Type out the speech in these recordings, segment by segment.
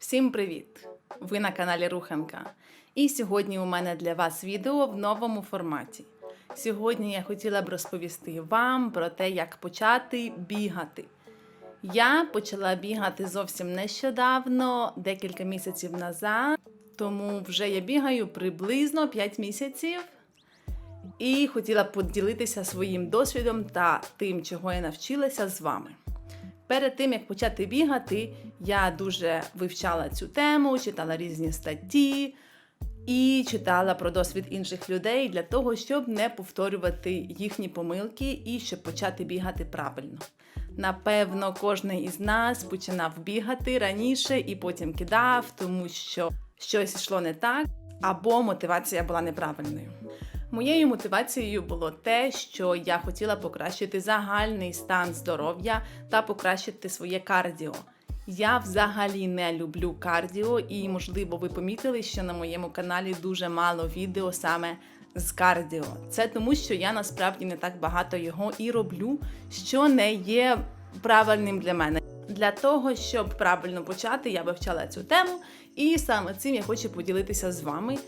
Всім привіт! Ви на каналі Руханка. І сьогодні у мене для вас відео в новому форматі. Сьогодні я хотіла б розповісти вам про те, як почати бігати. Я почала бігати зовсім нещодавно, декілька місяців назад, тому вже я бігаю приблизно 5 місяців. І хотіла б поділитися своїм досвідом та тим, чого я навчилася з вами. Перед тим як почати бігати, я дуже вивчала цю тему, читала різні статті і читала про досвід інших людей для того, щоб не повторювати їхні помилки і щоб почати бігати правильно. Напевно, кожен із нас починав бігати раніше і потім кидав, тому що щось йшло не так, або мотивація була неправильною. Моєю мотивацією було те, що я хотіла покращити загальний стан здоров'я та покращити своє кардіо. Я взагалі не люблю кардіо, і, можливо, ви помітили, що на моєму каналі дуже мало відео саме з кардіо. Це тому, що я насправді не так багато його і роблю, що не є правильним для мене. Для того, щоб правильно почати, я вивчала цю тему, і саме цим я хочу поділитися з вами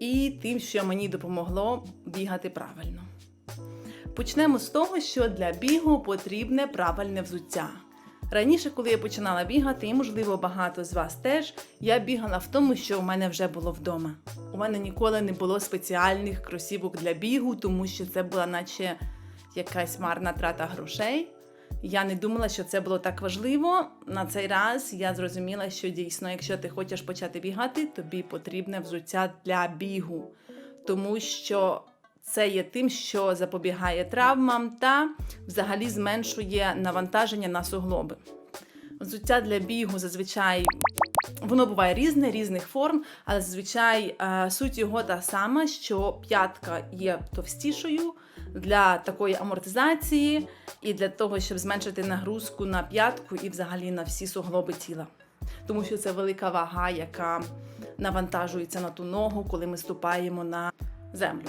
і тим, що мені допомогло бігати правильно. Почнемо з того, що для бігу потрібне правильне взуття. Раніше, коли я починала бігати, і, можливо, багато з вас теж, я бігала в тому, що у мене вже було вдома. У мене ніколи не було спеціальних кросівок для бігу, тому що це була наче якась марна трата грошей. Я не думала, що це було так важливо. На цей раз я зрозуміла, що дійсно, якщо ти хочеш почати бігати, тобі потрібне взуття для бігу, тому що це є тим, що запобігає травмам та взагалі зменшує навантаження на суглоби. Взуття для бігу зазвичай воно буває різне, різних форм, але зазвичай е, суть його та сама, що п'ятка є товстішою для такої амортизації і для того, щоб зменшити нагрузку на п'ятку і взагалі на всі суглоби тіла. Тому що це велика вага, яка навантажується на ту ногу, коли ми ступаємо на землю.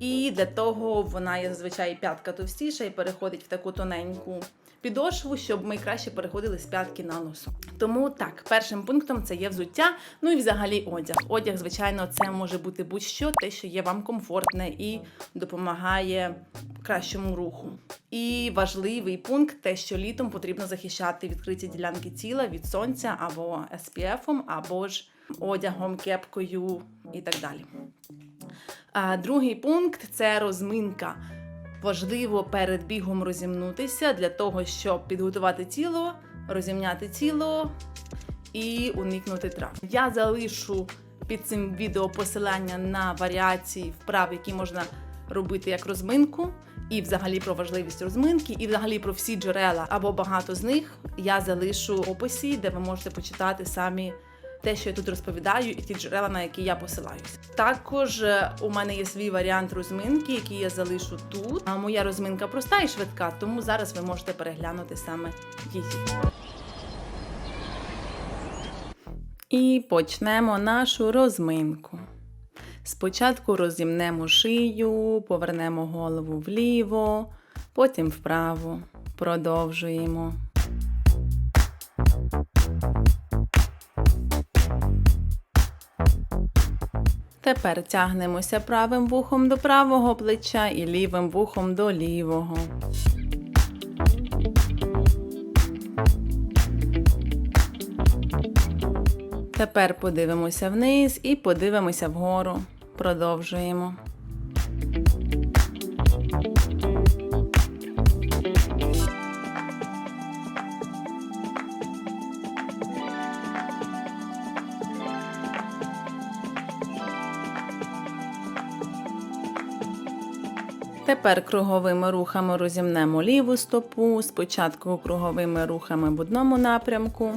І для того вона є зазвичай п'ятка товстіша і переходить в таку тоненьку підошву, щоб ми краще переходили з п'ятки на носу. Тому так, першим пунктом це є взуття, ну і взагалі одяг. Одяг, звичайно, це може бути будь-що, те, що є вам комфортне і допомагає кращому руху. І важливий пункт те, що літом потрібно захищати відкриті ділянки тіла від сонця або SPF, або ж одягом, кепкою і так далі. Другий пункт це розминка. Важливо перед бігом розімнутися для того, щоб підготувати тіло, розімняти тіло і уникнути травм. Я залишу під цим відео посилання на варіації вправ, які можна робити як розминку, і взагалі про важливість розминки, і взагалі про всі джерела або багато з них я залишу в описі, де ви можете почитати самі те, що я тут розповідаю, і ті джерела, на які я посилаюсь. Також е, у мене є свій варіант розминки, який я залишу тут. А моя розминка проста і швидка, тому зараз ви можете переглянути саме її. І почнемо нашу розминку. Спочатку розімнемо шию, повернемо голову вліво, потім вправо. Продовжуємо. Тепер тягнемося правим вухом до правого плеча і лівим вухом до лівого. Тепер подивимося вниз і подивимося вгору. Продовжуємо. Тепер круговими рухами розімнемо ліву стопу. Спочатку круговими рухами в одному напрямку.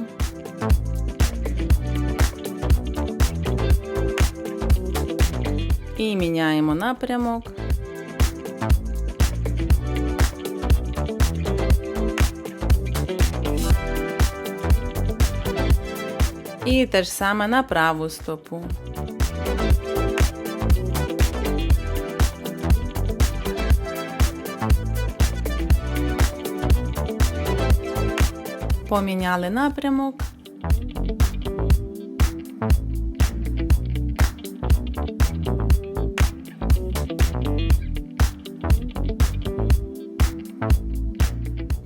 І міняємо напрямок. І те ж саме на праву стопу. поміняли напрямок.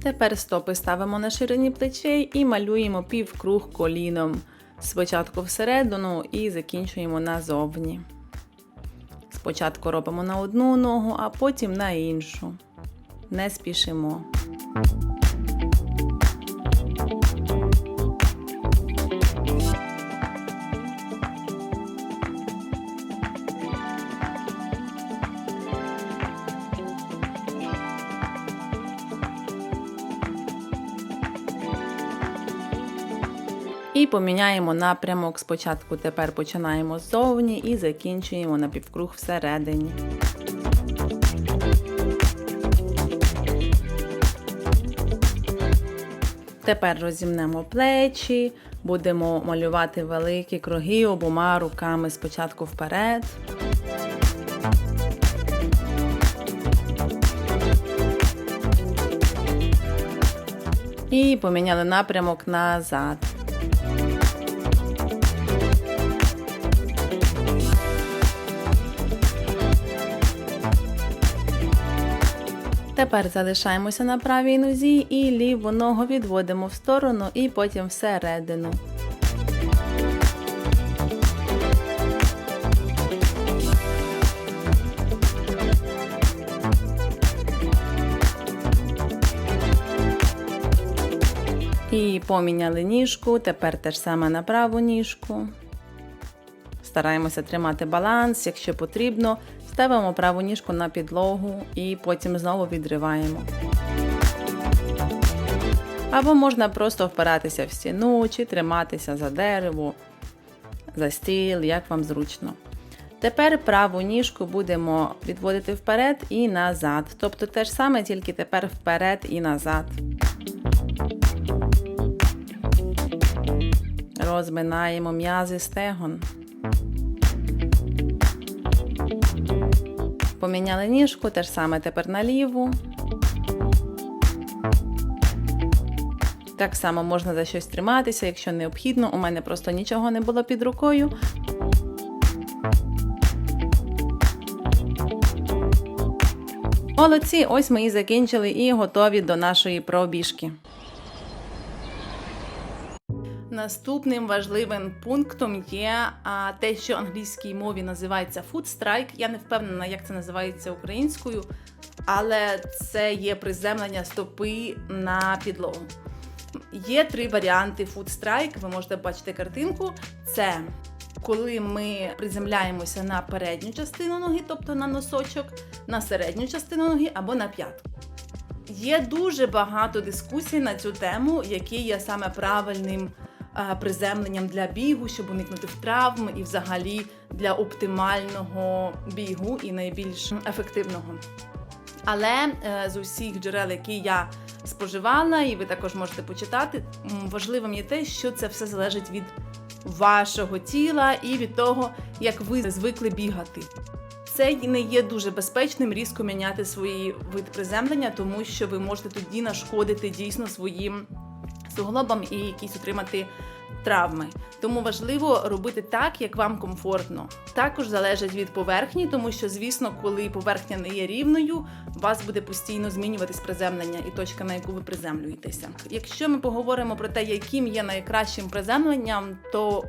Тепер стопи ставимо на ширині плечей і малюємо півкруг коліном. Спочатку всередину і закінчуємо назовні. Спочатку робимо на одну ногу, а потім на іншу. Не спішимо. І поміняємо напрямок. Спочатку тепер починаємо ззовні і закінчуємо на півкруг всередині. Тепер розімнемо плечі, будемо малювати великі круги обома руками спочатку вперед. І поміняли напрямок назад. Тепер залишаємося на правій нозі і ліву ногу відводимо в сторону і потім всередину. І поміняли ніжку, тепер те ж саме на праву ніжку. Стараємося тримати баланс, якщо потрібно, ставимо праву ніжку на підлогу і потім знову відриваємо. Або можна просто впиратися в стіну чи триматися за дерево, за стіл, як вам зручно. Тепер праву ніжку будемо відводити вперед і назад. Тобто те ж саме, тільки тепер вперед і назад. Розминаємо м'язи стегон. Поміняли ніжку, те ж саме тепер на ліву. Так само можна за щось триматися, якщо необхідно. У мене просто нічого не було під рукою. Молодці, ось ми і закінчили і готові до нашої пробіжки. Наступним важливим пунктом є а, те, що англійській мові називається food strike. Я не впевнена, як це називається українською, але це є приземлення стопи на підлогу. Є три варіанти food strike. Ви можете бачити картинку. Це коли ми приземляємося на передню частину ноги, тобто на носочок, на середню частину ноги або на п'ятку. Є дуже багато дискусій на цю тему, який є саме правильним приземленням для бігу, щоб уникнути травм і взагалі для оптимального бігу і найбільш ефективного. Але е, з усіх джерел, які я споживала, і ви також можете почитати, важливим є те, що це все залежить від вашого тіла і від того, як ви звикли бігати. Це не є дуже безпечним різко міняти свої вид приземлення, тому що ви можете тоді нашкодити дійсно своїм суглобам і якісь отримати травми. Тому важливо робити так, як вам комфортно. Також залежить від поверхні, тому що, звісно, коли поверхня не є рівною, вас буде постійно змінюватись приземлення і точка, на яку ви приземлюєтеся. Якщо ми поговоримо про те, яким є найкращим приземленням, то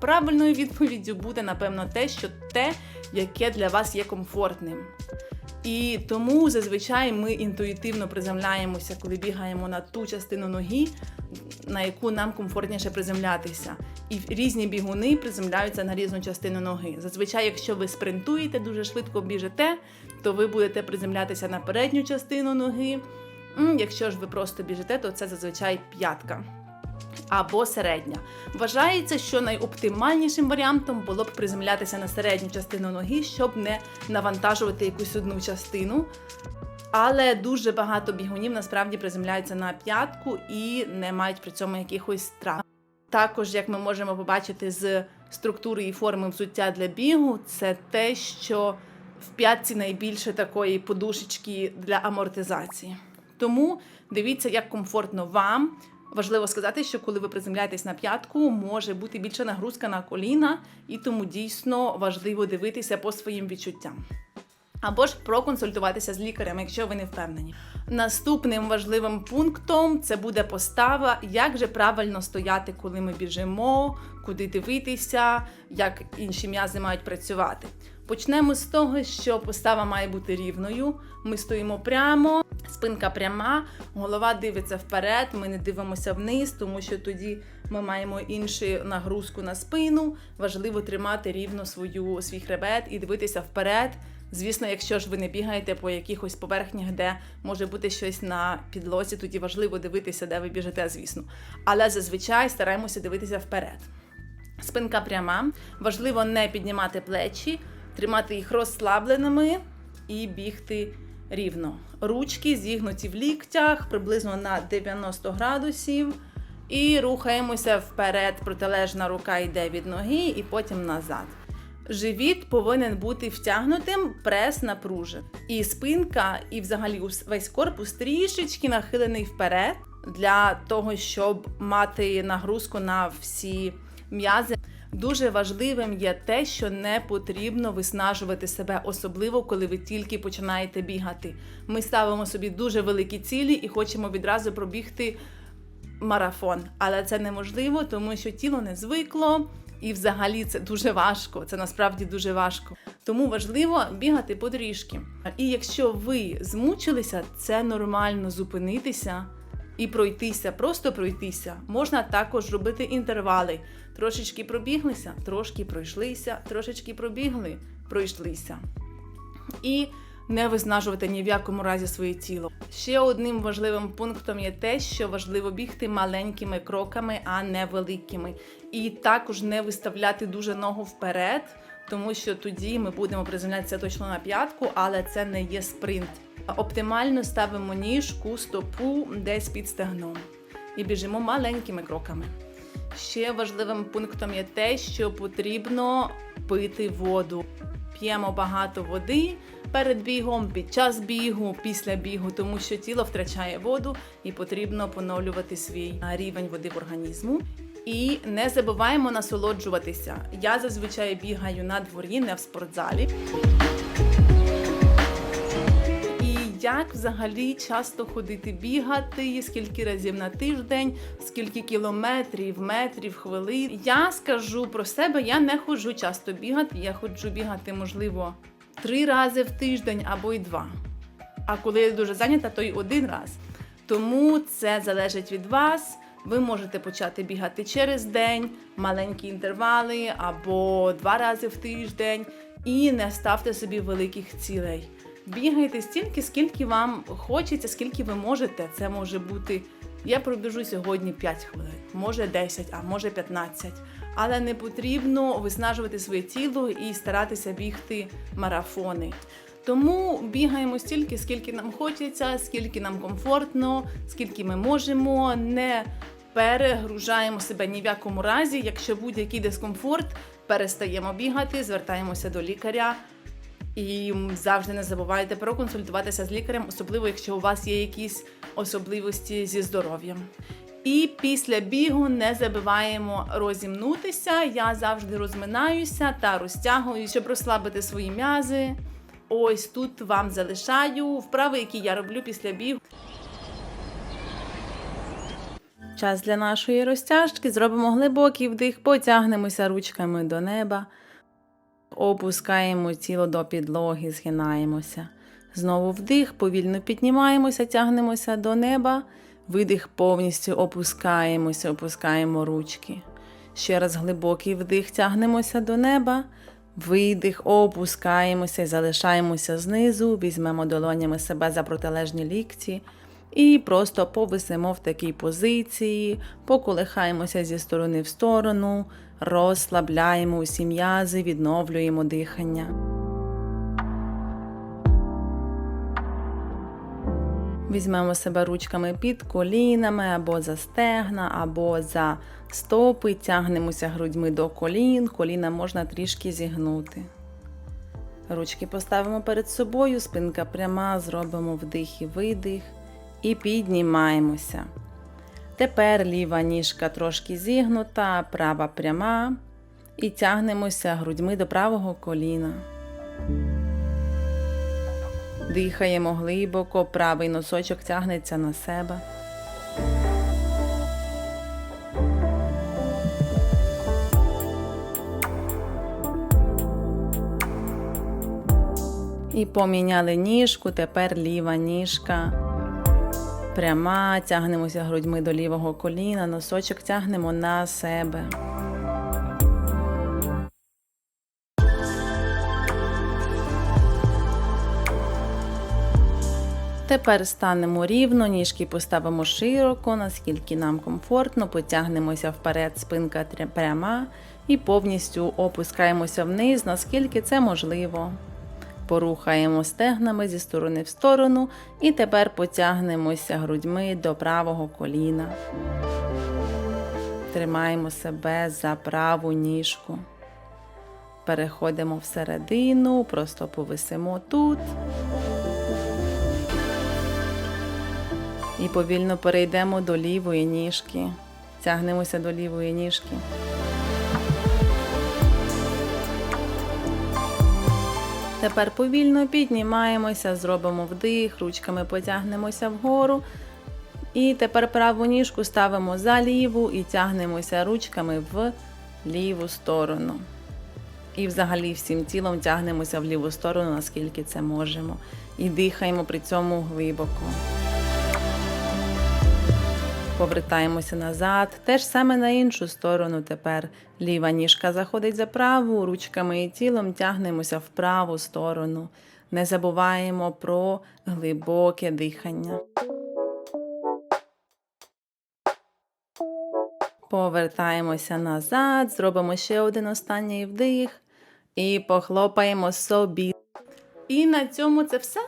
правильною відповіддю буде напевно те, що те, яке для вас є комфортним. І тому зазвичай ми інтуїтивно приземляємося, коли бігаємо на ту частину ноги, на яку нам комфортніше приземлятися. І різні бігуни приземляються на різну частину ноги. Зазвичай, якщо ви спринтуєте, дуже швидко біжите, то ви будете приземлятися на передню частину ноги. Якщо ж ви просто біжите, то це зазвичай п'ятка або середня. Вважається, що найоптимальнішим варіантом було б приземлятися на середню частину ноги, щоб не навантажувати якусь одну частину. Але дуже багато бігунів насправді приземляються на п'ятку і не мають при цьому якихось травм. Також, як ми можемо побачити з структури і форми взуття для бігу, це те, що в п'ятці найбільше такої подушечки для амортизації. Тому дивіться, як комфортно вам. Важливо сказати, що коли ви приземляєтесь на п'ятку, може бути більша нагрузка на коліна, і тому дійсно важливо дивитися по своїм відчуттям. або ж проконсультуватися з лікарем, якщо ви не впевнені. Наступним важливим пунктом це буде постава, як же правильно стояти, коли ми біжимо, куди дивитися, як інші м'язи мають працювати. Почнемо з того, що постава має бути рівною. Ми стоїмо прямо, спинка пряма, голова дивиться вперед. Ми не дивимося вниз, тому що тоді ми маємо іншу нагрузку на спину. Важливо тримати рівно свою свій хребет і дивитися вперед. Звісно, якщо ж ви не бігаєте по якихось поверхнях, де може бути щось на підлозі, тоді важливо дивитися, де ви біжите, звісно. Але зазвичай стараємося дивитися вперед. Спинка пряма. Важливо не піднімати плечі, тримати їх розслабленими і бігти рівно. Ручки зігнуті в ліктях приблизно на 90 градусів. І рухаємося вперед. Протилежна рука йде від ноги і потім назад. Живіт повинен бути втягнутим, прес напружен. І спинка, і взагалі весь корпус трішечки нахилений вперед для того, щоб мати нагрузку на всі м'язи. Дуже важливим є те, що не потрібно виснажувати себе, особливо коли ви тільки починаєте бігати. Ми ставимо собі дуже великі цілі і хочемо відразу пробігти марафон, але це неможливо, тому що тіло не звикло. І взагалі це дуже важко, це насправді дуже важко. Тому важливо бігати потрішки. І якщо ви змучилися, це нормально зупинитися і пройтися, просто пройтися. Можна також робити інтервали. Трошечки пробіглися, трошки пройшлися, трошечки пробігли, пройшлися. І не виснажувати ні в якому разі своє тіло. Ще одним важливим пунктом є те, що важливо бігти маленькими кроками, а не великими. І також не виставляти дуже ногу вперед, тому що тоді ми будемо приземлятися точно на п'ятку, але це не є спринт. Оптимально ставимо ніжку, стопу десь під стегном і біжимо маленькими кроками. Ще важливим пунктом є те, що потрібно пити воду. П'ємо багато води перед бігом, під час бігу, після бігу, тому що тіло втрачає воду і потрібно поновлювати свій рівень води в організму. І не забуваємо насолоджуватися. Я зазвичай бігаю на дворі, не в спортзалі. Як взагалі часто ходити бігати, скільки разів на тиждень, скільки кілометрів, метрів, хвилин. Я скажу про себе, я не ходжу часто бігати. Я ходжу бігати, можливо, три рази в тиждень або й два. А коли я дуже зайнята, то й один раз. Тому це залежить від вас. Ви можете почати бігати через день, маленькі інтервали або два рази в тиждень, і не ставте собі великих цілей. Бігайте стільки, скільки вам хочеться, скільки ви можете. Це може бути. Я пробіжу сьогодні 5 хвилин, може 10, а може 15. Але не потрібно виснажувати своє тіло і старатися бігти марафони. Тому бігаємо стільки, скільки нам хочеться, скільки нам комфортно, скільки ми можемо. Не перегружаємо себе ні в якому разі. Якщо будь-який дискомфорт, перестаємо бігати, звертаємося до лікаря. І завжди не забувайте проконсультуватися з лікарем, особливо якщо у вас є якісь особливості зі здоров'ям. І після бігу не забуваємо розімнутися. Я завжди розминаюся та розтягую, щоб розслабити свої м'язи. Ось тут вам залишаю вправи, які я роблю після бігу. Час для нашої розтяжки. Зробимо глибокий вдих, потягнемося ручками до неба, опускаємо тіло до підлоги, згинаємося. Знову вдих, повільно піднімаємося, тягнемося до неба. Видих повністю опускаємося, опускаємо ручки. Ще раз глибокий вдих, тягнемося до неба. Видих, опускаємося і залишаємося знизу, візьмемо долонями себе за протилежні лікті. І просто повисимо в такій позиції, поколихаємося зі сторони в сторону, розслабляємо усі м'язи, відновлюємо дихання. Візьмемо себе ручками під колінами або за стегна, або за стопи, тягнемося грудьми до колін, коліна можна трішки зігнути. Ручки поставимо перед собою, спинка пряма, зробимо вдих і видих і піднімаємося. Тепер ліва ніжка трошки зігнута, права пряма. І тягнемося грудьми до правого коліна. Дихаємо глибоко, правий носочок тягнеться на себе. І поміняли ніжку, тепер ліва ніжка. Пряма, тягнемося грудьми до лівого коліна, носочок тягнемо на себе. Тепер станемо рівно, ніжки поставимо широко, наскільки нам комфортно, потягнемося вперед, спинка пряма і повністю опускаємося вниз, наскільки це можливо. Порухаємо стегнами зі сторони в сторону і тепер потягнемося грудьми до правого коліна. Тримаємо себе за праву ніжку. Переходимо всередину, просто повисимо тут. І повільно перейдемо до лівої ніжки. Тягнемося до лівої ніжки. Тепер повільно піднімаємося, зробимо вдих, ручками потягнемося вгору. І тепер праву ніжку ставимо за ліву і тягнемося ручками в ліву сторону. І взагалі всім тілом тягнемося в ліву сторону, наскільки це можемо. І дихаємо при цьому глибоко. Повертаємося назад. Те ж саме на іншу сторону тепер. Ліва ніжка заходить за праву, ручками і тілом тягнемося в праву сторону. Не забуваємо про глибоке дихання. Повертаємося назад, зробимо ще один останній вдих і похлопаємо собі. І на цьому це все.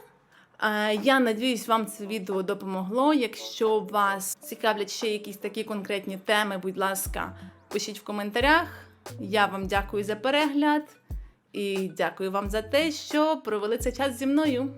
Е, Я надіюсь, вам це відео допомогло. Якщо вас цікавлять ще якісь такі конкретні теми, будь ласка, пишіть в коментарях. Я вам дякую за перегляд і дякую вам за те, що провели цей час зі мною.